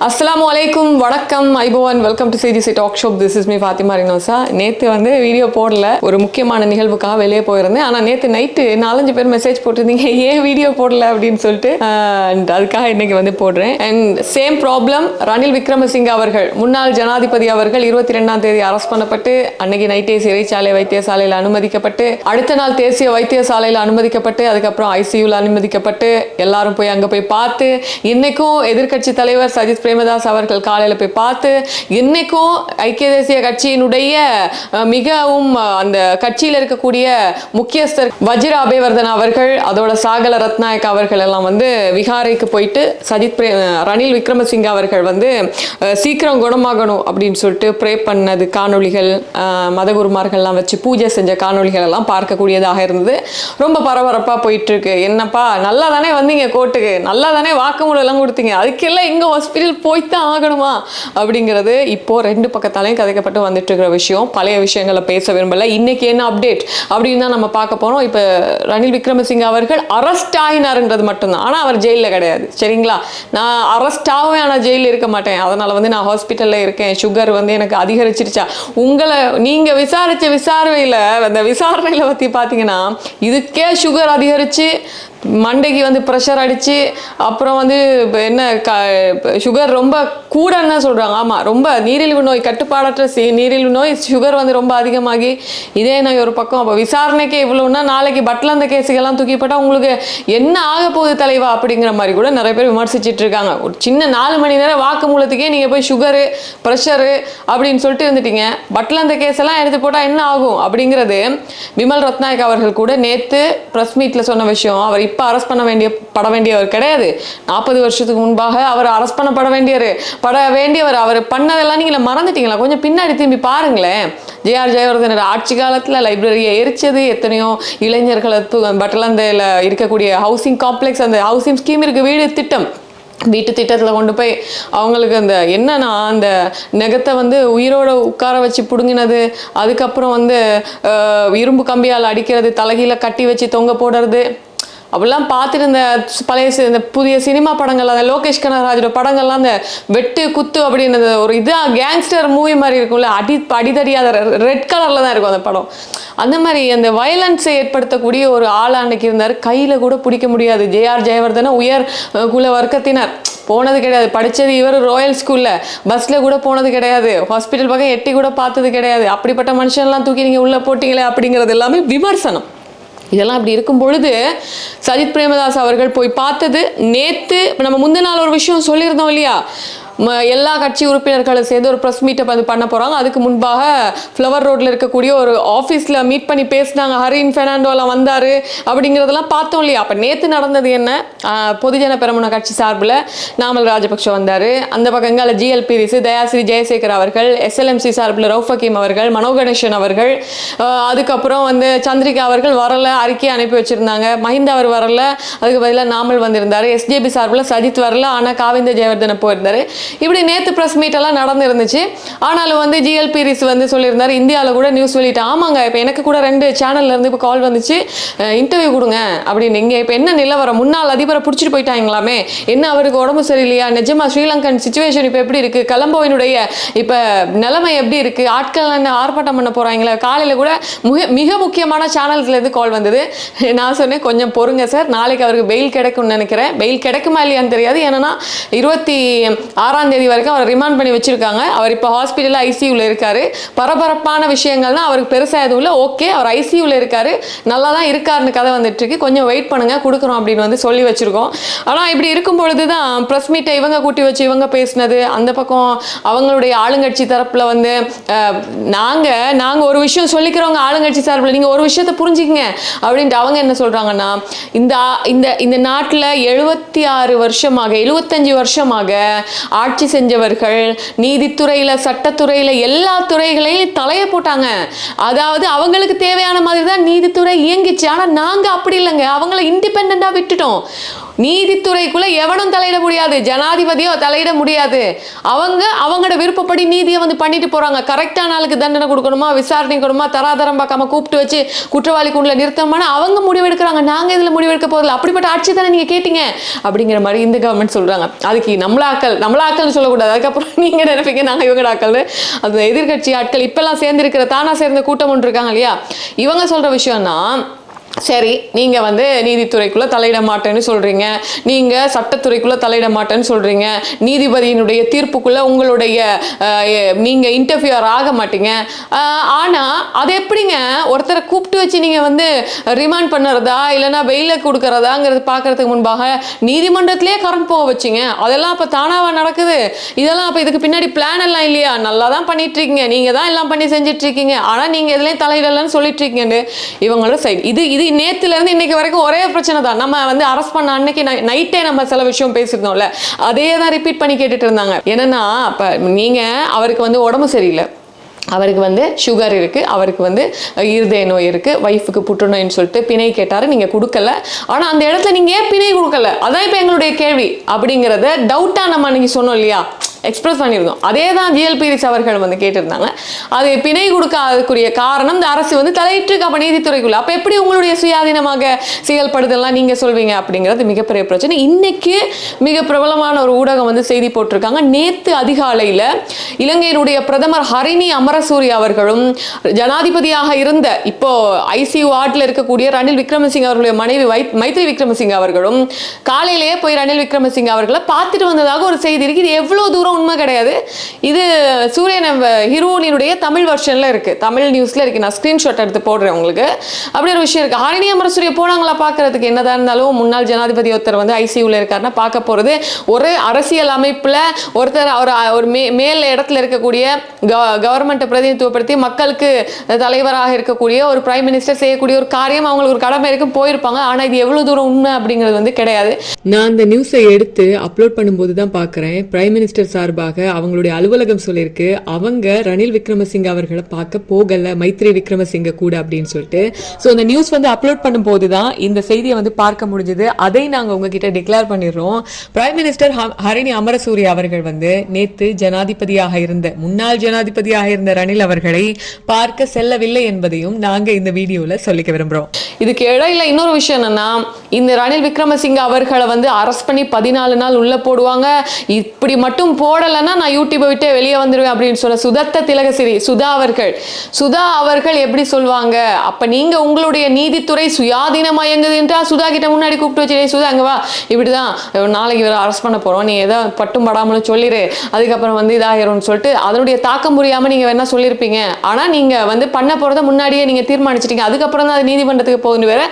அஸ்லாம் வலைக்கும் வணக்கம் ஐபோவன் welcome to CGC talk show this is me Fathima Rinosa நேற்று வந்து வீடியோ போடல. ஒரு முக்கியமான நிகழ்வுக்காக வெளியே போயிருந்தேன். ஆனால் நேற்று நைட்டு நாலஞ்சு பேர் மெசேஜ் போட்டிருந்தீங்க. ஏன் வீடியோ போடல அப்படின்னு சொல்லிட்டு அண்ட் அதுக்காக இன்னைக்கு வந்து போடுறேன். And same problem Ranil Wickremesinghe அவர்கள். முன்னாள் ஜனாதிபதி அவர்கள் இருபத்தி ரெண்டாம் தேதி அரெஸ்ட் பண்ணப்பட்டு அன்னைக்கு நைட்டே சிறைச்சாலை வைத்தியசாலையில் அனுமதிக்கப்பட்டு அடுத்த நாள் தேசிய வைத்தியசாலையில் அனுமதிக்கப்பட்டு அதுக்கப்புறம் ஐசியூவில் அனுமதிக்கப்பட்டு எல்லாரும் போய் அங்கே போய் பார்த்து இன்னைக்கும் எதிர்க்கட்சி தலைவர் சஜித் பிரேமதாஸ் அவர்கள் காலையில் போய் பார்த்து இன்னைக்கும் ஐக்கிய தேசிய கட்சியினுடைய மிகவும் அந்த கட்சியில் இருக்கக்கூடிய முக்கியஸ்தர் வஜிர அபேவர்தன் அவர்கள் அதோட சாகல ரத்நாயக் அவர்கள் எல்லாம் வந்து விகாரைக்கு போயிட்டு சஜித் பிரே ரணில் விக்ரமசிங்க அவர்கள் வந்து சீக்கிரம் குணமாகணும் அப்படின்னு சொல்லிட்டு ப்ரே பண்ணது காணொளிகள் மதகுருமார்கள்லாம் வச்சு பூஜை செஞ்ச காணொளிகள் எல்லாம் பார்க்கக்கூடியதாக இருந்தது. ரொம்ப பரபரப்பாக போயிட்டு இருக்கு. என்னப்பா நல்லா தானே வந்தீங்க கோர்ட்டுக்கு நல்லா தானே வாக்குமூலம் எல்லாம் கொடுத்தீங்க? அதுக்கெல்லாம் இங்கே ஹாஸ்பிட்டல் போய்த்தான் ஆகணுமா? அப்படிங்கிறது இப்போது ரெண்டு பக்கத்தாலையும் கதைக்கப்பட்டு வந்துட்டு இருக்கிற விஷயம். பழைய விஷயங்களை பேச விரும்பலை. இன்னைக்கு என்ன அப்டேட் அப்படின்னு தான் நம்ம பார்க்க போகிறோம் இப்போ ரணில் விக்ரமசிங்க அவர்கள் அரெஸ்ட் ஆகினாருன்றது மட்டும்தான். ஆனால் அவர் ஜெயிலில் கிடையாது. சரிங்களா? நான் அரெஸ்ட் ஆகவே ஆனால் ஜெயிலில் இருக்க மாட்டேன். அதனால் வந்து நான் ஹாஸ்பிட்டலில் இருக்கேன். சுகர் வந்து எனக்கு அதிகரிச்சிருச்சா? உங்களை நீங்கள் விசாரித்த விசாரணையில் அந்த விசாரணையில் பற்றி பார்த்தீங்கன்னா இதுக்கே சுகர் அதிகரித்து மண்டைக்கு வந்து ப்ரெஷர் அடித்து அப்புறம் வந்து இப்போ என்ன க சுகர் ரொம்ப கூடன்னு தான் சொல்கிறாங்க ஆமாம் ரொம்ப நீரிழிவு நோய் கட்டுப்பாடற்ற சி நீரிழிவு நோய் சுகர் வந்து ரொம்ப அதிகமாகி இதே நோய் ஒரு பக்கம். அப்போ விசாரணைக்கே இவ்வளோன்னா நாளைக்கு பட்டில் அந்த கேஸுக்கெல்லாம் தூக்கி போட்டால் உங்களுக்கு என்ன ஆக போகுது தலைவா அப்படிங்கிற மாதிரி கூட நிறைய பேர் விமர்சிச்சுட்டு இருக்காங்க. ஒரு சின்ன நாலு மணி நேரம் வாக்குமூலத்துக்கே நீங்கள் போய் சுகரு ப்ரெஷரு அப்படின்னு சொல்லிட்டு இருந்துட்டீங்க. பட்டில் அந்த கேஸ் எல்லாம் எடுத்து போட்டால் என்ன ஆகும் அப்படிங்கிறது விமல் ரத்நாயக் அவர்கள் கூட நேற்று ப்ரெஸ் மீட்டில் சொன்ன விஷயம். அவர் இப்போ அரெஸ்ட் பண்ண வேண்டிய பட வேண்டியவர் கிடையாது. நாற்பது வருஷத்துக்கு முன்பாக அவர் அரெஸ்ட் பண்ணப்பட வேண்டியவர். பட வேண்டியவர் அவர் பண்ணதெல்லாம் நீங்கள் மறந்துட்டீங்களா? கொஞ்சம் பின்னாடி திரும்பி பாருங்களேன். ஜேஆர் ஜெயவர்தனர் ஆட்சி காலத்தில் லைப்ரரியை எரிச்சது எத்தனையோ இளைஞர்களை பட்டலந்தையில் இருக்கக்கூடிய ஹவுசிங் காம்ப்ளெக்ஸ் அந்த ஹவுசிங் ஸ்கீம் இருக்குது வீடு திட்டம். வீட்டு திட்டத்தில் கொண்டு போய் அவங்களுக்கு அந்த என்னன்னா அந்த நெகத்தை வந்து உயிரோட உட்கார வச்சு பிடுங்கினது அதுக்கப்புறம் வந்து இரும்பு கம்பியால் அடிக்கிறது தலைகீழ கட்டி வச்சு தொங்க போடுறது அப்படிலாம் பார்த்துட்டு இந்த பழைய சி- இந்த புதிய சினிமா படங்கள் அந்த லோகேஷ் கனகராஜோட படங்கள்லாம் அந்த வெட்டு குத்து அப்படின்றது ஒரு இதாக கேங்ஸ்டர் மூவி மாதிரி இருக்கும்ல அடி அடிதடியாத ரெட் கலரில் தான் இருக்கும் அந்த படம். அந்த மாதிரி அந்த வயலன்ஸை ஏற்படுத்தக்கூடிய ஒரு ஆள் அன்னைக்கு இருந்தார். கையில் கூட பிடிக்க முடியாது. ஜேஆர் ஜெயவர்தன உயர் குல வர்க்கத்தினர். போனது கிடையாது. படித்தது இவர் ராயல் ஸ்கூலில் பஸ்ஸில் கூட போனது கிடையாது. ஹாஸ்பிட்டல் பக்கம் எட்டி கூட பார்த்தது கிடையாது. அப்படிப்பட்ட மனுஷன்லாம் தூக்கி நீங்கள் உள்ளே போட்டிங்களே அப்படிங்கிறது எல்லாமே விமர்சனம். இதெல்லாம் அப்படி இருக்கும் பொழுது சஜித் பிரேமதாஸ் அவர்கள் போய் பார்த்தது நேற்று நம்ம முந்தின நாள் ஒரு விஷயம் சொல்லியிருந்தோம் இல்லையா? எல்லா கட்சி உறுப்பினர்களும் சேர்ந்து ஒரு ப்ரெஸ் மீட்டப் வந்து பண்ண போகிறாங்க அதுக்கு முன்பாக ஃப்ளவர் ரோட்டில் இருக்கக்கூடிய ஒரு ஆஃபீஸில் மீட் பண்ணி பேசினாங்க. ஹரின் ஃபெர்னாண்டோலாம் வந்தார் அப்படிங்கிறதெல்லாம் பார்த்தோம் இல்லையா? அப்போ நேற்று நடந்தது என்ன? பொதுஜன பெரமுன கட்சி சார்பில் நாமல் ராஜபக்ஷ வந்தார். அந்த பக்கங்கள் ஜிஎல்பி ரிசு தயாஸ்ரீ ஜெயசேகர் அவர்கள் எஸ்எல்எம்சி சார்பில் ரவுஃப் அவர்கள் மனோ கணேசன் அவர்கள் அதுக்கப்புறம் வந்து சந்திரிகா அவர்கள் வரல அறிக்கையை அனுப்பி வச்சுருந்தாங்க. மஹிந்த அவர் வரல. அதுக்கு பதிலாக நாமல் வந்திருந்தார். எஸ்ஜேபி சார்பில் சஜித் வரல. ஆனால் காவிந்த ஜெயவர்தன போயிருந்தார். இப்படி நேற்று ப்ரெஸ் மீட் எல்லாம் நடந்துருந்துச்சு. ஆனாலும் வந்து ஜிஎல்பி ரிஸ் வந்து சொல்லியிருந்தாரு இந்தியாவில் கூட நியூஸ் வெளியிட்டு ஆமாங்க இப்போ எனக்கு கூட ரெண்டு சேனல்ல இருந்து இப்போ கால் வந்துச்சு. இன்டர்வியூ கொடுங்க அப்படின்னு. இங்கே இப்போ என்ன நிலவரம்? முன்னாள் அதிபரை பிடிச்சிட்டு போயிட்டாங்களாமே. என்ன அவருக்கு உடம்பு சரியில்லையா? நிஜமா ஸ்ரீலங்கன் சுச்சுவேஷன் இப்போ எப்படி இருக்கு? கலம்போவினுடைய இப்போ நிலைமை எப்படி இருக்கு? ஆட்கள் என்ன ஆர்ப்பாட்டம் பண்ண போகிறாங்களா காலையில் கூட மிக மிக முக்கியமான சேனல்ஸ்லேருந்து கால் வந்தது. நான் சொன்னேன் கொஞ்சம் பொறுங்க சார் நாளைக்கு அவருக்கு பெயில் கிடைக்கும்னு நினைக்கிறேன். பெயில் கிடைக்குமா இல்லையான்னு தெரியாது. ஏன்னா இருபத்தி ஆறாம் தேதி வரைக்கும் அவர் ரிமாண்ட் பண்ணி வச்சிருக்காங்க. அவர் இப்போ ஹாஸ்பிட்டலில் ஐசியூவில் இருக்காரு. பரபரப்பான விஷயங்கள்னா அவருக்கு பெருசாக எதுவும் இல்லை. ஓகே அவர் ஐசியூவில் இருக்காரு. நல்லா தான் இருக்காருன்னு கதை வந்துட்டு இருக்கு கொஞ்சம் வெயிட் பண்ணுங்க கொடுக்குறோம் அப்படின்னு வந்து சொல்லி வச்சிருக்கோம். ஆனால் இப்படி இருக்கும் பொழுது தான் ப்ரெஸ் மீட்டை இவங்க கூட்டி வச்சு இவங்க பேசினது அந்த பக்கம் அவங்களுடைய ஆளுங்கட்சி தரப்பில் வந்து நாங்கள் நாங்கள் ஒரு விஷயம் சொல்லிக்கிறவங்க ஆளுங்கட்சி சார்பில் நீங்கள் ஒரு விஷயத்தை புரிஞ்சுக்கங்க அப்படின்ட்டு அவங்க என்ன சொல்றாங்கன்னா இந்த இந்த இந்த நாட்டில் எழுபத்தி ஆறு வருஷமாக எழுபத்தஞ்சு வருஷமாக ஆட்சி செஞ்சவர்கள் நீதித்துறையில சட்டத்துறையில எல்லா துறைகளையும் தலையை போட்டாங்க. அதாவது அவங்களுக்கு தேவையான மாதிரி தான் நீதித்துறை இயங்கிச்சு. ஆனா நாங்க அப்படி இல்லைங்க. அவங்கள இண்டிபெண்டா விட்டுட்டோம். நீதித்துறைக்குள்ள எவனும் தலையிட முடியாது. ஜனாதிபதியோ தலையிட முடியாது. அவங்க அவங்களோட விருப்பப்படி நீதியை வந்து பண்ணிட்டு போறாங்க. கரெக்டான ஆளுக்கு தண்டனை கொடுக்கணுமா விசாரணை கொடுமா தராதரம் பார்க்காம கூப்பிட்டு வச்சு குற்றவாளி குண்டில் நிறுத்தமான அவங்க முடிவெடுக்கிறாங்க. நாங்க இதுல முடிவெடுக்க போதில்லை அப்படிப்பட்ட ஆட்சி தானே நீங்க கேட்டீங்க? அப்படிங்கிற மாதிரி இந்த கவர்மெண்ட் சொல்றாங்க. அதுக்கு நம்மளாக்கள் நம்மளாக்கள்னு சொல்லக்கூடாது. அதுக்கப்புறம் நீங்க நினைப்பீங்க நாங்க இவங்க ஆக்கள் அது எதிர்க்கட்சி ஆட்கள் இப்பெல்லாம் சேர்ந்து இருக்கிற தானா சேர்ந்த கூட்டம் ஒன்று இருக்காங்க இல்லையா? இவங்க சொல்ற விஷயம்னா சரி நீங்க வந்து நீதித்துறைக்குள்ள தலையிட மாட்டேன்னு சொல்றீங்க. நீங்க சட்டத்துறைக்குள்ள தலையிட மாட்டேன்னு சொல்றீங்க. நீதிபதியினுடைய தீர்ப்புக்குள்ள உங்களுடைய நீங்கள் நீங்க இன்டர்ஃபியர் ஆக மாட்டீங்க. ஆனால் ஆனா அது எப்படிங்க? ஒருத்தரை கூப்பிட்டு வச்சு நீங்க வந்து ரிமாண்ட் பண்ணுறதா? இல்லைன்னா வெயில கொடுக்கறதாங்கிறது பார்க்கறதுக்கு முன்பாக நீதிமன்றத்திலே கரண்ட் போக வச்சிங்க. அதெல்லாம் அப்போ தானாவா நடக்குது? இதெல்லாம் அப்போ இதுக்கு பின்னாடி பிளான் எல்லாம் இல்லையா? நல்லா தான் பண்ணிட்டு இருக்கீங்க நீங்க தான் எல்லாம் பண்ணி செஞ்சுட்டு இருக்கீங்க ஆனா நீங்க எதுலையும் தலையிடலன்னு சொல்லிட்டு இருக்கீங்கன்னு இவங்களோட சைடு இது இது நேத்துல இருந்து இன்னைக்கு வரைக்கும் ஒரே பிரச்சனை தான். நம்ம வந்து அரெஸ்ட் பண்ண அன்னைக்கு நைட்டே நம்ம சில விஷயம் பேசியிருந்தோம்ல. அதே தான் ரிப்பீட் பண்ணி கேட்டுட்டு இருந்தாங்க. என்னன்னா அப்ப நீங்க அவருக்கு வந்து உடம்பு சரியில்லை. அவருக்கு வந்து சுகர் இருக்குது அவருக்கு வந்து இருதய நோய் இருக்குது ஒய்ஃபுக்கு புற்றுநோயின்னு சொல்லிட்டு பிணை கேட்டார். நீங்கள் கொடுக்கல. ஆனால் அந்த இடத்துல நீங்கள் ஏன் பிணை கொடுக்கல? அதான் இப்போ எங்களுடைய கேள்வி. அப்படிங்கிறத டவுட்டாக நம்ம அன்றைக்கி சொன்னோம் இல்லையா? எக்ஸ்பிரஸ் பண்ணியிருந்தோம் அதே தான் ஜிஎல் அவர்கள் வந்து கேட்டிருந்தாங்க. அது பிணை கொடுக்காதக்குரிய காரணம் இந்த அரசு வந்து தலையிட்டு அப்போ நீதித்துறைக்குள்ள. அப்போ எப்படி உங்களுடைய சுயாதீனமாக செயல்படுதெல்லாம் நீங்கள் சொல்வீங்க அப்படிங்கிறது மிகப்பெரிய பிரச்சனை. இன்னைக்கு மிக பிரபலமான ஒரு ஊடகம் வந்து செய்தி போட்டிருக்காங்க. நேத்து அதிகாலையில் இலங்கையினுடைய பிரதமர் ஹரிணி அமரசூரி அவர்களும் ஜனாதிபதியாக இருந்த இப்போ ஐசியூ வார்டில் இருக்கக்கூடிய ரணில் விக்ரமசிங்க அவர்களுடைய மனைவி வை மைத்ரி விக்ரமசிங்க அவர்களும் காலையிலேயே போய் ரணில் விக்ரமசிங்க அவர்களை பார்த்துட்டு வந்ததாக ஒரு செய்தி இருக்கு. இது எவ்வளோ தூரம் உண்மை கிடையாது. இது சூரியன் ஹீரோனினுடைய தமிழ் வெர்ஷனில் இருக்கு. தமிழ் நியூஸ்ல இருக்கு. நான் ஸ்க்ரீன்ஷாட் எடுத்து போடுறேன் உங்களுக்கு. அப்படி ஒரு விஷயம் இருக்கு. ஹரிணி அமரசூரிய போனாங்களா பார்க்குறதுக்கு என்னதான் இருந்தாலும் முன்னாள் ஜனாதிபதி ஒருத்தர் வந்து ஐசியூவில் இருக்காருன்னா பார்க்க போறது. ஒரு அரசியல் அமைப்புல ஒருத்தர் அவர் ஒரு மே மேல் இடத்துல இருக்கக்கூடிய கவர்மெண்ட்டை பிரதிநிதித்துவப்படுத்தி மக்களுக்கு தலைவராக இருக்கக்கூடிய ஒரு பிரைம் மினிஸ்டர் செய்யக்கூடிய ஒரு காரியம் அவங்களுக்கு ஒரு கடமை இருக்கும் போயிருப்பாங்க. ஆனா இது எவ்வளவு தூரம் உண்மை அப்படிங்கிறது வந்து கிடையாது. நான் அந்த நியூஸை எடுத்து அப்லோட் பண்ணும்போது தான் பார்க்குறேன் பிரைம் மினிஸ்டர் சார் சார்பாக அவங்களுடைய அலுவலகம் சொல்லியிருக்கு. அவங்க ரணில் விக்ரமசிங்க அவர்களை பார்க்க போகல. மைத்ரி விக்ரமசிங்க கூட அப்படின்னு சொல்லிட்டு. ஸோ அந்த நியூஸ் வந்து அப்லோட் பண்ணும்போது தான் இந்த செய்தியை வந்து பார்க்க முடிஞ்சது. அதை நாங்கள் உங்ககிட்ட டிக்ளேர் பண்ணிடுறோம். பிரைம் மினிஸ்டர் ஹரிணி அமரசூரி அவர்கள் வந்து நேத்து ஜனாதிபதியாக இருந்த முன்னாள் ஜனாதிபதியாக இருந்த ரணில் அவர்களை பார்க்க செல்லவில்லை என்பதையும் நாங்க இந்த வீடியோல சொல்லிக்க விரும்புறோம். இதுக்கு இடையில இன்னொரு விஷயம் என்னன்னா இந்த ரணில் விக்ரமசிங்க அவர்களை வந்து அரெஸ்ட் பண்ணி பதினாலு நாள் உள்ள போடுவாங்க. இப்படி மட்டும் போ போடலைன்னா நான் யூடியூப்பை விட்டு வெளியே வந்துடுவேன் அப்படின்னு சொன்ன சுதத்த திலகசிரி சுதா அவர்கள். சுதா அவர்கள் எப்படி சொல்லுவாங்க அப்போ நீங்கள் உங்களுடைய நீதித்துறை சுயாதீனமாக இயங்குது என்றால் சுதா கிட்ட முன்னாடி கூப்பிட்டு வச்சு சுதா அங்கே வா. இப்படிதான். நாளைக்கு வேறு அரெஸ்ட் பண்ண போகிறோம் நீ ஏதோ பட்டும் படாமலும் சொல்லிடு அதுக்கப்புறம் வந்து இதாகிரும்னு சொல்லிட்டு அதனுடைய தாக்கம் புரியாமல் நீங்கள் வேணால் சொல்லியிருப்பீங்க ஆனால் நீங்கள் வந்து பண்ண போகிறத முன்னாடியே நீங்கள் தீர்மானிச்சிட்டீங்க. அதுக்கப்புறம் தான் அது நீதிமன்றத்துக்கு போகுது வேற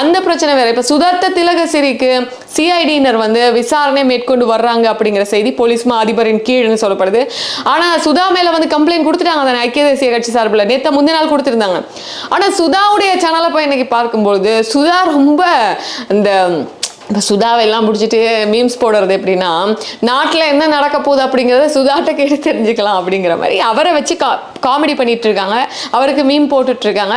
அந்த பிரச்சனை வேற. இப்போ சுதர்த்த திலகசிரிக்கு சிஐடியினர் வந்து விசாரணை மேற்கொண்டு வர்றாங்க அப்படிங்கிற செய்தி போலீஸ் மா அதிபரின் கீழ்னு சொல்லப்படுது. ஆனா சுதா மேல வந்து கம்ப்ளைண்ட் கொடுத்துட்டாங்க அந்த ஐக்கிய தேசிய கட்சி சார்பில். நேத்த முந்தின நாள் கொடுத்துருந்தாங்க. ஆனா சுதாவுடைய சேனலை போய் இன்னைக்கு பார்க்கும்பொழுது சுதா ரொம்ப இந்த இப்போ சுதாவை எல்லாம் பிடிச்சிட்டு மீம்ஸ் போடுறது எப்படின்னா நாட்டில் என்ன நடக்க போகுது அப்படிங்கிறத சுதாட்ட கேட்டு தெரிஞ்சுக்கலாம் அப்படிங்கிற மாதிரி அவரை வச்சு கா காமெடி பண்ணிட்டு இருக்காங்க. அவருக்கு மீம் போட்டுட்டு இருக்காங்க.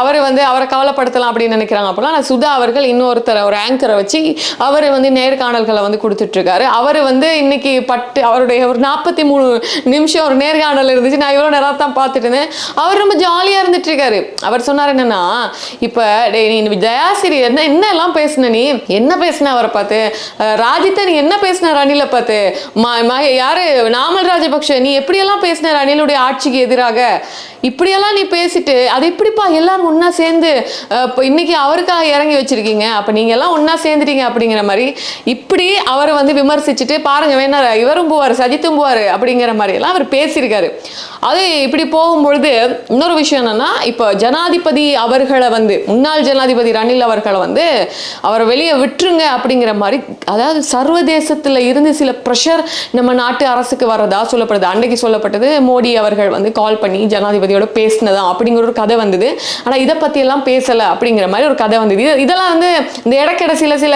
அவர் வந்து அவரை கவலைப்படுத்தலாம் அப்படின்னு நினைக்கிறாங்க அப்படிலாம் ஆனால் சுதா அவர்கள் இன்னொருத்தரை ஒரு ஆங்கரை வச்சு அவர் வந்து நேர்காணல்களை வந்து கொடுத்துட்ருக்காரு அவர் வந்து இன்னைக்கு பட்டு அவருடைய ஒரு நாற்பத்தி மூணு நிமிஷம் ஒரு நேர்காணல் இருந்துச்சு. நான் இவ்வளோ நேரம் தான் பார்த்துட்டு இருந்தேன். அவர் ரொம்ப ஜாலியாக இருந்துட்டு இருக்காரு. அவர் சொன்னார் என்னன்னா இப்போ டே நீ ஜயாசிரி என்ன என்ன எல்லாம் பேசுன நீ? என்ன பேசுனா அவரை பார்த்து? அஹ் ராஜித்தை நீ என்ன பேசுன ரணில பார்த்து? ம யாரு? நாமல் ராஜபக்ஷ நீ எப்படியெல்லாம் பேசின ரணிலுடைய ஆட்சிக்கு எதிராக? இப்படியெல்லாம் நீ பேசிட்டு அது எப்படிப்பா எல்லாரும் ஒன்றா சேர்ந்து இப்போ இன்னைக்கு அவருக்காக இறங்கி வச்சிருக்கீங்க அப்ப நீங்க எல்லாம் ஒன்றா சேர்ந்துட்டீங்க அப்படிங்கிற மாதிரி இப்படி அவரை வந்து விமர்சிச்சுட்டு பாருங்க வேணா இவரும் போவார் சஜித்தும் போவார் அப்படிங்கிற மாதிரி எல்லாம் அவர் பேசியிருக்காரு. அது இப்படி போகும்பொழுது இன்னொரு விஷயம் என்னன்னா இப்போ ஜனாதிபதி அவர்களை வந்து முன்னாள் ஜனாதிபதி ரணில் அவர்களை வந்து அவரை வெளியே விட்டுருங்க அப்படிங்கிற மாதிரி அதாவது சர்வதேசத்தில் இருந்து சில ப்ரெஷர் நம்ம நாட்டு அரசுக்கு வரதா சொல்லப்படுது. அன்றைக்கு சொல்லப்பட்டது மோடி அவர்கள் வந்து கால் பண்ணி ஜனாதிபதியோட பேசினதா அப்படிங்கிற ஒரு கதை வந்தது. ஆனால் இதை பற்றியெல்லாம் பேசலை அப்படிங்கிற மாதிரி ஒரு கதை வந்தது. இது- இதெல்லாம் வந்து இந்த இடக்கிட சில சில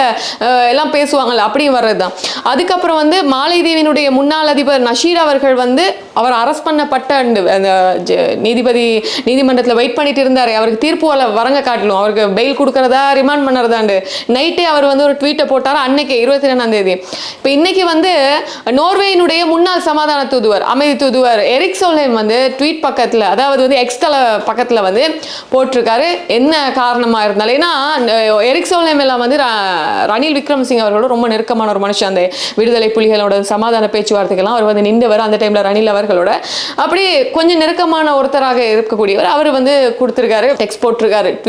எல்லாம் பேசுவாங்கள்ல அப்படியும் வர்றது தான் அதுக்கப்புறம் வந்து மாலைதீவினுடைய முன்னாள் அதிபர் நஷீர் அவர்கள் வந்து அவர் அரெஸ்ட் பண்ணப்பட்ட அந்த நீதிபதி நீதிமன்றத்தில் வெயிட் பண்ணிட்டு இருந்தார். அவருக்கு தீர்ப்பு வர வரங்க காட்டணும் அவருக்கு பெயில் கொடுக்கறதா ரிமாண்ட் பண்ணுறதாண்டு. நைட்டே அவர் வந்து ஒரு ட்வீட்டை போட்டார் அன்னைக்கு இருபத்தி ரெண்டாம் தேதி. இப்போ இன்னைக்கு வந்து நோர்வேயினுடைய முன்னாள் சமாதான தூதுவர் அமைதி தூதுவர் எரிக் சோல்ஹேம் வந்து ட்வீட் பக்கத்தில் அதாவது வந்து எக்ஸ்டல பக்கத்தில் வந்து போட்டிருக்காரு. என்ன காரணமாக இருந்தாலும் ஏன்னா எரிக் சோல்ஹேம் எல்லாம் வந்து ர- ரணில் விக்ரமசிங் அவர்களோட ரொம்ப நெருக்கமான ஒரு மனுஷன். அந்த விடுதலை புலிகளோட சமாதான பேச்சுவார்த்தைகள்லாம் அவர் வந்து நின்றவர். அந்த டைமில் ரணில் அவர் அவர்களோட. அப்படி கொஞ்சம் நெருக்கமான ஒருத்தராக இருக்கக்கூடியவர். அவர் வந்து கொடுத்துருக்காரு டெக்ஸ்ட் போட்டிருக்காரு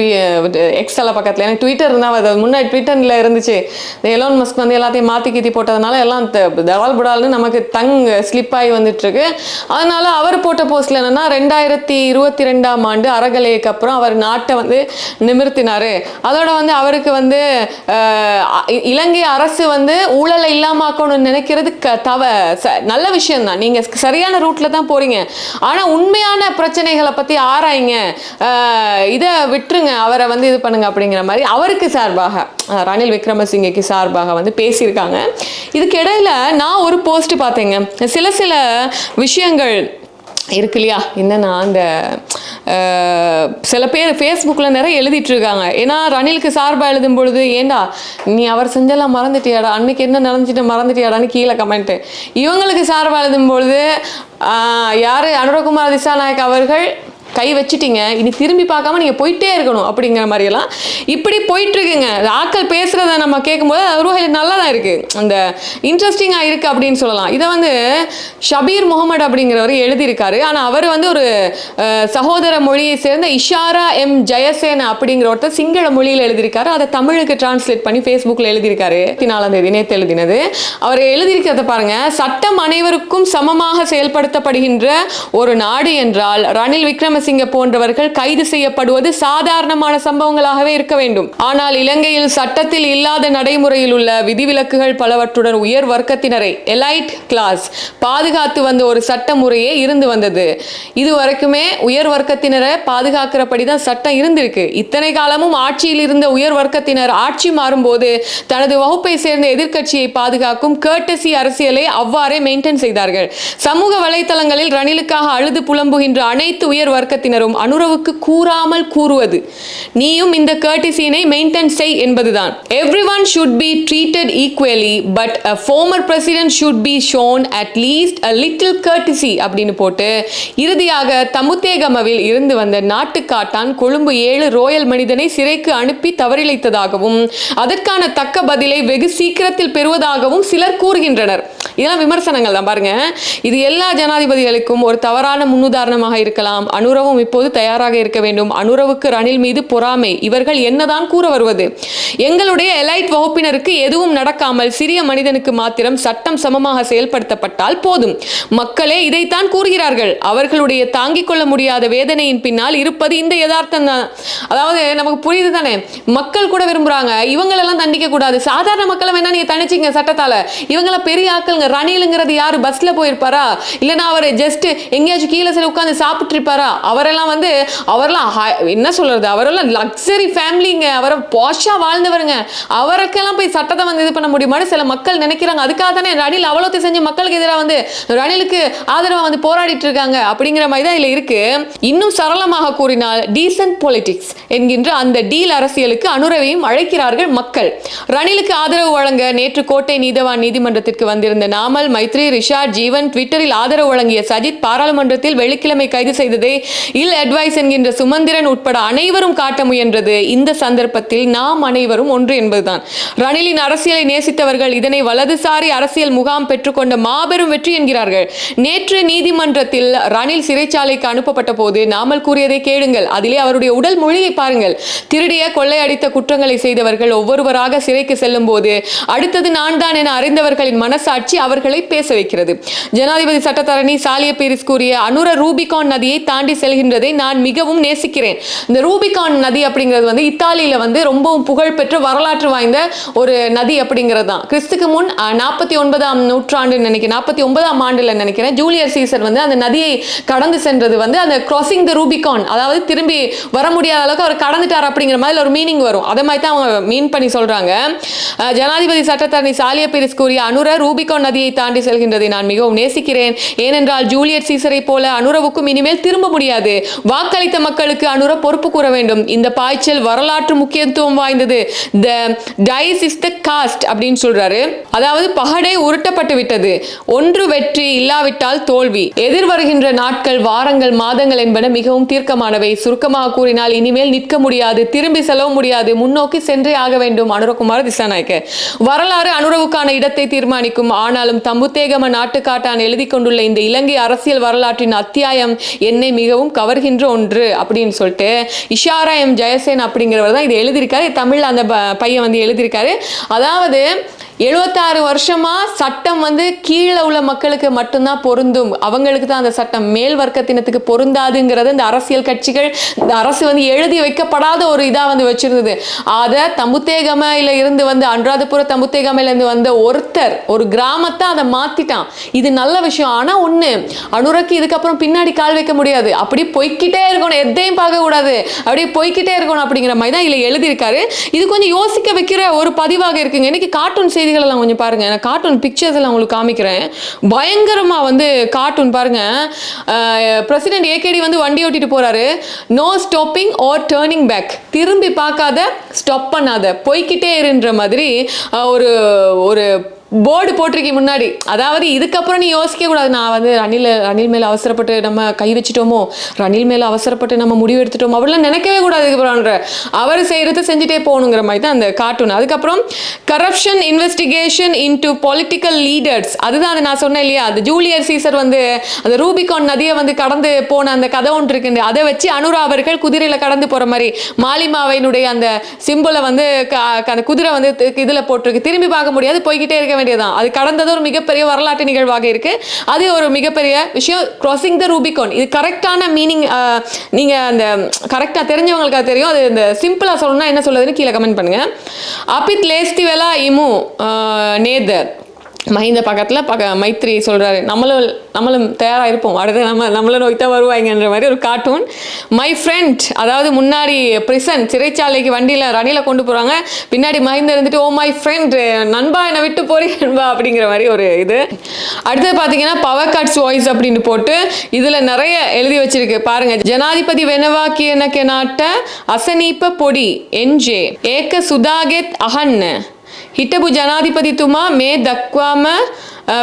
எக்ஸ்தல பக்கத்தில். எனக்கு ட்விட்டர் இருந்தால் அது முன்னாடி ட்விட்டரில் இருந்துச்சு. இந்த எலோன் மஸ்க் வந்து எல்லாத்தையும் மாற்றி கீத்தி போட்டதுனால எல்லாம் தவால் புடால்னு நமக்கு தங் ஸ்லிப் ஆகி வந்துட்டுருக்கு. அதனால் அவர் போட்ட போஸ்ட்ல என்னென்னா ரெண்டாயிரத்தி இருபத்தி ரெண்டாம் ஆண்டு அறகலைக்கு அப்புறம் அவர் நாட்டை வந்து நிமிர்த்தினார். அதோட வந்து அவருக்கு வந்து இலங்கை அரசு வந்து ஊழலை இல்லாமாக்கணும்னு நினைக்கிறது க- தவ. நல்ல விஷயம் தான் நீங்க சரியான ரூட்ல தான் போறீங்க. ஆனா உண்மையான பிரச்சனைகளை பத்தி ஆராய்ங்க. இதை விட்டுருங்க. அவரை வந்து இது பண்ணுங்க அப்படிங்கிற மாதிரி அவருக்கு சார்பாக ரணில் விக்ரமசிங்கக்கு சார்பாக வந்து பேசியிருக்காங்க. இதுக்கு இடையில நான் ஒரு போஸ்ட் பார்த்தேங்க. சில சில விஷயங்கள் இருக்கு இல்லையா? என்னன்னா அந்த சில பேர் ஃபேஸ்புக்கில் நிறைய எழுதிட்டுருக்காங்க. ஏன்னா ரணிலுக்கு சார்பாக எழுதும் பொழுது ஏண்டா நீ அவர் செஞ்செல்லாம் மறந்துட்டியாடா? அன்னைக்கு என்ன நடந்துச்சுட்டு மறந்துட்டியாடான்னு கீழே கமெண்ட்டு இவங்களுக்கு சார்பாக எழுதும் பொழுது யார்? அனுரகுமார் திசாநாயக் அவர்கள் கை வச்சிட்டீங்க இனி திரும்பி பார்க்காம நீங்கள் போயிட்டே இருக்கணும் அப்படிங்கிற மாதிரியெல்லாம் இப்படி போயிட்டுருக்குங்க. ஆக்கள் ஆட்கள் பேசுகிறத நம்ம கேட்கும்போது அது ரொம்ப நல்லா தான் இருக்குது அந்த இன்ட்ரெஸ்டிங்காக இருக்குது அப்படின்னு சொல்லலாம். இதை வந்து ஷபீர் முகமது அப்படிங்கிறவர் எழுதியிருக்காரு. ஆனால் அவர் வந்து ஒரு சகோதர மொழியை சேர்ந்த இஷாரா எம் ஜெயசேன அப்படிங்கிற ஒருத்தர் சிங்கள மொழியில் எழுதியிருக்காரு. அதை தமிழுக்கு டிரான்ஸ்லேட் பண்ணி ஃபேஸ்புக்கில் எழுதியிருக்காரு. இருபத்தி நாலாம் தேதி நேற்று எழுதினது. அவர் எழுதியிருக்கிறத பாருங்க. சட்டம் அனைவருக்கும் சமமாக செயல்படுத்தப்படுகின்ற ஒரு நாடு என்றால் ரணில் விக்ரம விக்ரமசிங்க போன்றவர்கள் கைது செய்யப்படுவது சாதாரணமான சம்பவங்களாகவே இருக்க வேண்டும். ஆனால் இலங்கையில் சட்டத்தில் இல்லாத நடைமுறையில் உள்ள விதிவிலக்குகள் பலவற்றுடன் உயர் வர்க்கத்தினரை எலைட் கிளாஸ் பாதுகாத்து வந்த ஒரு சட்ட முறையே இருந்து வந்தது. இது வரைக்குமே உயர் வர்க்கத்தினரை பாதுகாக்கிறபடி தான் சட்டம் இருந்திருக்கு. இத்தனை காலமும் ஆட்சியில் இருந்த உயர் வர்க்கத்தினர் ஆட்சி மாறும்போது தனது வகுப்பை சேர்ந்த எதிர்க்கட்சியை பாதுகாக்கும் கேட்டசி அரசியலை அவ்வாறே மெயின்டைன் செய்தார்கள். சமூக வலைதளங்களில் ரணிலுக்காக அழுது புலம்புகின்ற அனைத்து உயர் வர்க்க வர்க்கத்தினரும் அனுரவுக்கு கூறாமல் கூறுவது. நீயும் இந்த கேர்டிசினை மெயின்டைன் செய் என்பதுதான். Everyone should be treated equally but a former president should be shown at least a little courtesy அப்படின்னு போட்டு இறுதியாக தமுத்தேகமவில் இருந்து வந்த நாட்டுக்காட்டான் கொழும்பு ஏழு ரோயல் மனிதனை சிறைக்கு அனுப்பி தவறிழைத்ததாகவும் அதற்கான தக்க பதிலை வெகு சீக்கிரத்தில் பெறுவதாகவும் சிலர் கூறுகின்றனர். இதெல்லாம் விமர்சனங்கள் தான் பாருங்க. இது எல்லா ஜனாதிபதிகளுக்கும் ஒரு தவறான முன்னுதாரணமாக இருக்கலாம். அனுரவும் இப்போது தயாராக இருக்க வேண்டும். அனுரவுக்கு ரணில் மீது பொறாமை. இவர்கள் என்னதான் கூற வருவது? எங்களுடைய எலைட் வகுப்பினருக்கு எதுவும் நடக்காமல் சிறிய மனிதனுக்கு மாத்திரம் சட்டம் சமமாக செயல்படுத்தப்பட்டால் போதும். மக்களே இதைத்தான் கூறுகிறார்கள். அவர்களுடைய தாங்கிக் கொள்ள முடியாத வேதனையின் பின்னால் இருப்பது இந்த யதார்த்தம் தான். அதாவது நமக்கு புரியுது தானே? மக்கள் கூட விரும்புறாங்க. இவங்களெல்லாம் தண்டிக்க கூடாது. சாதாரண மக்களை வேணா நீங்க தணிச்சிங்க சட்டத்தால. இவங்கள பெரிய ரணிலுங்கிறது யாரு? பஸ்ல போயிருப்பாரா? இல்லைன்னா அவர் ஜஸ்ட் எங்கேயாச்சும் கீழே சில உட்காந்து சாப்பிட்டு இருப்பாரா அவரெல்லாம் வந்து அவரெல்லாம் என்ன சொல்றது? அவரெல்லாம் லக்ஸரி ஃபேமிலிங்க அவரை பாஷா வாழ்ந்தவருங்க. அவருக்கெல்லாம் போய் சட்டத்தை வந்து இது பண்ண முடியுமான்னு சில மக்கள் நினைக்கிறாங்க. அதுக்காக தானே ரணில் அவ்வளோத்தை செஞ்ச மக்களுக்கு எதிராக வந்து ரணிலுக்கு ஆதரவாக வந்து போராடிட்டு இருக்காங்க அப்படிங்கிற மாதிரி தான் இதில் இருக்கு. இன்னும் சரளமாக கூறினால் டீசன்ட் பொலிட்டிக்ஸ் என்கின்ற அந்த டீல் அரசியலுக்கு அனுரவையும் அழைக்கிறார்கள் மக்கள். ரணிலுக்கு ஆதரவு வழங்க நேற்று கோட்டை நீதவான் நீதிமன்றத்திற்கு வந்திருந்த நாமல் மைத்ரி ரிஷாட் ஜீவன் ட்விட்டரில் ஆதரவு வழங்கிய சஜித் பாராளுமன்றத்தில் வெள்ளிக்கிழமை கைது செய்ததை இல் அட்வைஸ் என்கின்ற சுமந்திரன் உட்பட அனைவரும் காட்ட முயன்றது. இந்த சந்தர்ப்பத்தில் நாம் அனைவரும் ஒன்று என்பதுதான். ரணிலின் அரசியலை நேசித்தவர்கள் இதனை வலதுசாரி அரசியல் முகாம் பெற்றுக்கொண்ட மாபெரும் வெற்றி என்கிறார்கள். நேற்று நீதிமன்றத்தில் ரணில் சிறைச்சாலைக்கு அனுப்பப்பட்ட போது நாமல் கூறியதை கேளுங்கள். அதிலே அவருடைய உடல் மொழியை பாருங்கள். திருடிய கொள்ளையடித்த குற்றங்களை செய்தவர்கள் ஒவ்வொருவராக சிறைக்கு செல்லும் போது அடுத்தது நான் தான் என அறிந்தவர்களின் மனசாட்சி அவர்களை பேச வைக்கிறது. ஜனாதிபதி சட்டத்தரணி சாலிய பீரிஸ் கூறிய அனுர ரூபிகான் நதியை தாண்டி செல்கின்றதை நான் மிகவும் நேசிக்கிறேன். இந்த ரூபிகான் நதி அப்படிங்கிறது வந்து இத்தாலியில வந்து ரொம்பவும் புகழ்பெற்ற வரலாற்று வாய்ந்த ஒரு நதி அப்படிங்கிறது தான். கிறிஸ்துக்கு முன் நாற்பத்தி ஒன்பதாம் நூற்றாண்டு நினைக்கிறேன் நாற்பத்தி ஒன்பதாம் ஆண்டுல நினைக்கிறேன் ஜூலியர் சீசர் வந்து அந்த நதியை கடந்து சென்றது வந்து அந்த கிராசிங் த ரூபிகான் அதாவது திரும்பி வர முடியாத அளவுக்கு அவர் கடந்துட்டார் அப்படிங்கிற மாதிரி ஒரு மீனிங் வரும். அதை மாதிரி தான் அவங்க மீன் பண்ணி சொல்றாங்க. ஜனாதிபதி சட்டத்தரணி சாலிய பிரிஸ் கூறிய அனுர ரூபிகான் பாதியை தாண்டி செல்கின்றதை நான் மிகவும் நேசிக்கிறேன். ஏனென்றால் ஜூலியட் சீசரை போல அனுரவுக்கும் இனிமேல் திரும்ப முடியாது. வாக்களித்த மக்களுக்கு அனுர பொறுப்பு கூற வேண்டும். இந்த பாய்ச்சல் வரலாற்று முக்கியத்துவம் வாய்ந்தது. The dice is the cast அப்படின்னு சொல்றாரு. அதாவது பகடை உருட்டப்பட்டு விட்டது. ஒன்று வெற்றி இல்லாவிட்டால் தோல்வி. எதிர்வருகின்ற நாட்கள் வாரங்கள் மாதங்கள் என்பன மிகவும் தீர்க்கமானவை. சுருக்கமாக கூறினால் இனிமேல் நிற்க முடியாது. திரும்பி செல்லவும் முடியாது. முன்னோக்கி சென்றே ஆக வேண்டும். அனுரகுமார் திசாநாயக்க. வரலாறு அனுரவுக்கான இடத்தை தீர்மானிக்கும். ஆனால் ஆனாலும் தம்புத்தேகம நாட்டுக்காட்டான் எழுதி கொண்டுள்ள இந்த இலங்கை அரசியல் வரலாற்றின் அத்தியாயம் என்னை மிகவும் கவர்கின்ற ஒன்று அப்படின்னு சொல்லிட்டு இஷாரா எம். ஜெயசேன் அப்படிங்கிறவர் தான் இதை எழுதியிருக்காரு. தமிழ் அந்த ப- பையன் வந்து எழுதியிருக்காரு. அதாவது எழுபத்தாறு வருஷமா சட்டம் வந்து கீழே உள்ள மக்களுக்கு மட்டும்தான் பொருந்தும். அவங்களுக்கு தான் அந்த சட்டம் மேல் வர்க்கத்தினத்துக்கு பொருந்தாதுங்கிறத இந்த அரசியல் கட்சிகள் இந்த அரசு வந்து எழுதி வைக்கப்படாத ஒரு இதாக வந்து வச்சிருந்தது. அதை தம்புத்தேகமையில இருந்து வந்து அனுராதபுர தம்புத்தேகமையில இருந்து வந்த ஒருத்தர் ஒரு கிராமத்தை அதை மாத்திட்டான். இது நல்ல விஷயம். ஆனா ஒண்ணு அனுரக்கு இதுக்கப்புறம் பின்னாடி கால் வைக்க முடியாது. அப்படி பொய்க்கிட்டே இருக்கணும். எதையும் பார்க்க கூடாது அப்படியே பொய்க்கிட்டே இருக்கணும் அப்படிங்கிற மாதிரி தான் இதுல எழுதியிருக்காரு. இது கொஞ்சம் யோசிக்க வைக்கிற ஒரு பதிவாக இருக்குங்க. இன்னைக்கு கார்ட்டூன் செய்திகளெல்லாம் கொஞ்சம் பாருங்கள் நான் கார்ட்டூன் பிக்சர்ஸ் எல்லாம் உங்களுக்கு காமிக்கிறேன். பயங்கரமாக வந்து கார்ட்டூன் பாருங்க. பிரசிடென்ட் ஏகேடி வந்து வண்டி ஓட்டிட்டு போகிறாரு no stopping or turning back திரும்பி பார்க்காத ஸ்டாப் பண்ணாத. போய்க்கிட்டே இருன்ற மாதிரி ஒரு ஒரு போர்டு போட்டிருக்கீங்க முன்னாடி. அதாவது இதுக்கப்புறம் நீ யோசிக்க கூடாது. நான் வந்து ரணில் ரணில் மேலே அவசரப்பட்டு நம்ம கை வச்சிட்டோமோ ரணில் மேலே அவசரப்பட்டு நம்ம முடிவு எடுத்துட்டோமோ அப்படிலாம் நினைக்கவே கூடாது இதுக்கப்புறம்ன்ற அவர் செய்கிறத செஞ்சுட்டே போகணுங்கிற மாதிரி தான் அந்த கார்ட்டூன் அதுக்கப்புறம் corruption investigation into political leaders அதுதான் அது நான் சொன்னேன் இல்லையா? அந்த ஜூலியர் சீசர் வந்து அந்த ரூபிகான் நதியை வந்து கடந்து போன அந்த கதை ஒன்று இருக்கு அதை வச்சு அனுரா அவர்கள் குதிரையில் கடந்து போகிற மாதிரி மாலிமாவையினுடைய அந்த சிம்பிளை வந்து க- அந்த குதிரை வந்து இதில் போட்டிருக்கு. திரும்பி பார்க்க முடியாது. போய்கிட்டே இருக்க தான் அது கடந்தது ஒரு மிகப்பெரிய வரலாற்று நிகழ்வாக இருக்கு. அது ஒரு மிகப்பெரிய விஷயம் கிராசிங் த ரூபிகான் இது கரெக்டான மீனிங் நீங்க அந்த கரெக்டா தெரிஞ்சவங்களுக்கு அது தெரியும். அது இந்த சிம்பிளா சொல்லணும்னா என்ன சொல்லுதுன்னு கீழே கமெண்ட் பண்ணுங்க. அபித் லேஸ்திவெலா இமு நேதர் மஹிந்த பக்கத்தில் பக்க மைத்ரி சொல்கிறாரு நம்மளும் நம்மளும் தயாராக இருப்போம். அடுத்து நம்ம நம்மளும் நோய்த்தா வருவாங்கன்ற மாதிரி ஒரு கார்ட்டூன் மை ஃப்ரெண்ட் அதாவது முன்னாடி பிரிசன் சிறைச்சாலைக்கு வண்டியில் ரணியில் கொண்டு போகிறாங்க பின்னாடி மஹிந்த இருந்துட்டு ஓ மை ஃப்ரெண்ட் நண்பா என்னை விட்டு போறீங்க நண்பா அப்படிங்கிற மாதிரி ஒரு இது. அடுத்தது பார்த்தீங்கன்னா பவர் கட்ஸ் வாய்ஸ் அப்படின்னு போட்டு இதில் நிறைய எழுதி வச்சிருக்கு. பாருங்க ஜனாதிபதி வெனவாக்கி எனக்கு நாட்ட அசனீப்ப பொடி என்ஜே ஏக்க சுதாகெத் அகன்னு හිටපු ජනාධිපතිතුමා මේ දක්වාම අ,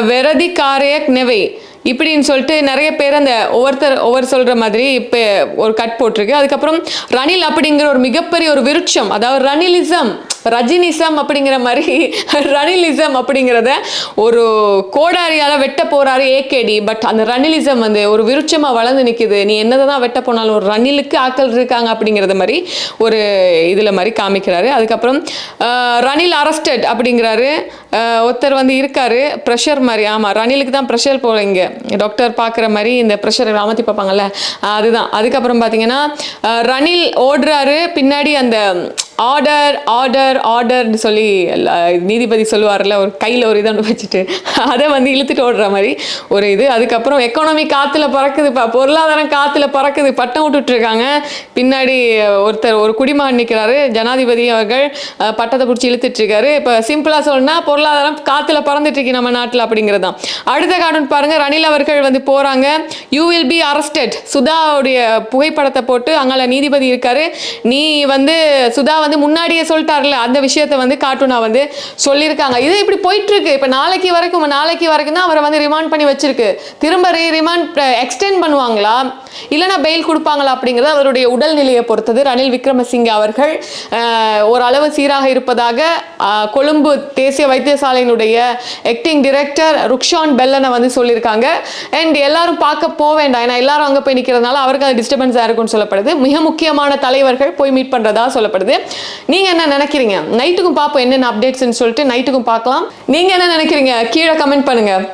වැරදි කාරයක් නෙවෙයි. இப்படின்னு சொல்லிட்டு நிறைய பேர் அந்த ஒவ்வொருத்தர் ஒவ்வொரு சொல்ற மாதிரி இப்போ ஒரு கட் போட்டிருக்கு. அதுக்கப்புறம் ரணில் அப்படிங்கிற ஒரு மிகப்பெரிய ஒரு விருட்சம் அதாவது ரணிலிசம் ரஜினிசம் அப்படிங்கிற மாதிரி ரணிலிசம் அப்படிங்கிறத ஒரு கோடாரியால வெட்ட போறாரு ஏகேடி பட் அந்த ரணிலிசம் வந்து ஒரு விருட்சமா வளர்ந்து நிக்குது. நீ என்னதான் வெட்ட போனாலும் ஒரு ரணிலுக்கு ஆக்கள் இருக்காங்க அப்படிங்கிறத மாதிரி ஒரு இதுல மாதிரி காமிக்கிறாரு. அதுக்கப்புறம் ரணில் அரஸ்டட் அப்படிங்கிறாரு. ஒருத்தர் வந்து இருக்காரு. ப்ரெஷர் மாதிரி. ஆமா ரணிலுக்கு தான் ப்ரெஷர் போல டாக்டர் பார்க்குற மாதிரி இந்த ப்ரெஷரை அமர்த்தி பார்ப்பாங்கல்ல அதுதான். அதுக்கப்புறம் பார்த்தீங்கன்னா ரணில் ஓடுறாரு. பின்னாடி அந்த ஆர்டர் ஆர்டர் ஆர்டர்னு சொல்லி நீதிபதி சொல்லுவார்ல ஒரு கையில் ஒரு இதை வச்சுட்டு அதை வந்து இழுத்துட்டு ஓடுற மாதிரி ஒரு இது. அதுக்கப்புறம் எக்கானமி காற்றுல பறக்குதுப்பா பொருளாதாரம் காற்றுல பறக்குது பட்டம் விட்டுட்ருக்காங்க பின்னாடி ஒருத்தர் ஒரு குடிமகன் நிற்கிறாரு ஜனாதிபதி அவர்கள் பட்டத்தை பிடிச்சி இழுத்துட்ருக்காரு இப்போ சிம்பிளாக சொல்லணும்னா பொருளாதாரம் காற்றுல பறந்துட்டுருக்கு நம்ம நாட்டில் அப்படிங்கிறது தான் அடுத்த கார்டூன் பாருங்கள் ரணில் அவர்கள் வந்து போகிறாங்க யூ வில் பி அரஸ்டட் சுதாவுடைய புகைப்படத்தை போட்டு அங்கே நீதிபதி இருக்காரு. நீ வந்து சுதா வந்து முன்னாடியே சொல்லிட்டார்ல அந்த விஷயத்தை வந்து கார்ட்டூனா வந்து சொல்லியிருக்காங்க. இது இப்படி போயிட்டு இருக்கு இப்போ நாளைக்கு வரைக்கும் நாளைக்கு வரைக்கும் தான் அவரை வந்து ரிமாண்ட் பண்ணி வச்சிருக்கு. திரும்ப ரீ ரிமாண்ட் எக்ஸ்டெண்ட் பண்ணுவாங்களா? இல்லைன்னா பெயில் கொடுப்பாங்களா அப்படிங்கிறது அவருடைய உடல்நிலையை பொறுத்தது. ரணில் விக்ரமசிங்கே அவர்கள் ஓரளவு சீராக இருப்பதாக கொழும்பு தேசிய வைத்தியசாலையினுடைய ஆக்டிங் டிரெக்டர் ருக்ஷான் பெல்லனை வந்து சொல்லியிருக்காங்க. அண்ட் எல்லாரும் பார்க்க போக வேண்டாம். ஏன்னா எல்லாரும் அங்கே போய் நிற்கிறதுனால அவருக்கு அது டிஸ்டர்பன்ஸாக இருக்கும்னு சொல்லப்படுது. மிக முக்கியமான தலைவர்கள் போய் மீட் பண்ணுறதா சொல்லப்படுது. நீங்கள் என்ன நினைக்கிறீங்க? நைட்டுக்கும் பார்ப்போம் என்னென்ன அப்டேட்ஸ்னு சொல்லிட்டு நைட்டுக்கும் பார்க்கலாம் நீங்கள் என்ன நினைக்கிறீங்க? கீழே கமெண்ட் பண்ணுங்க.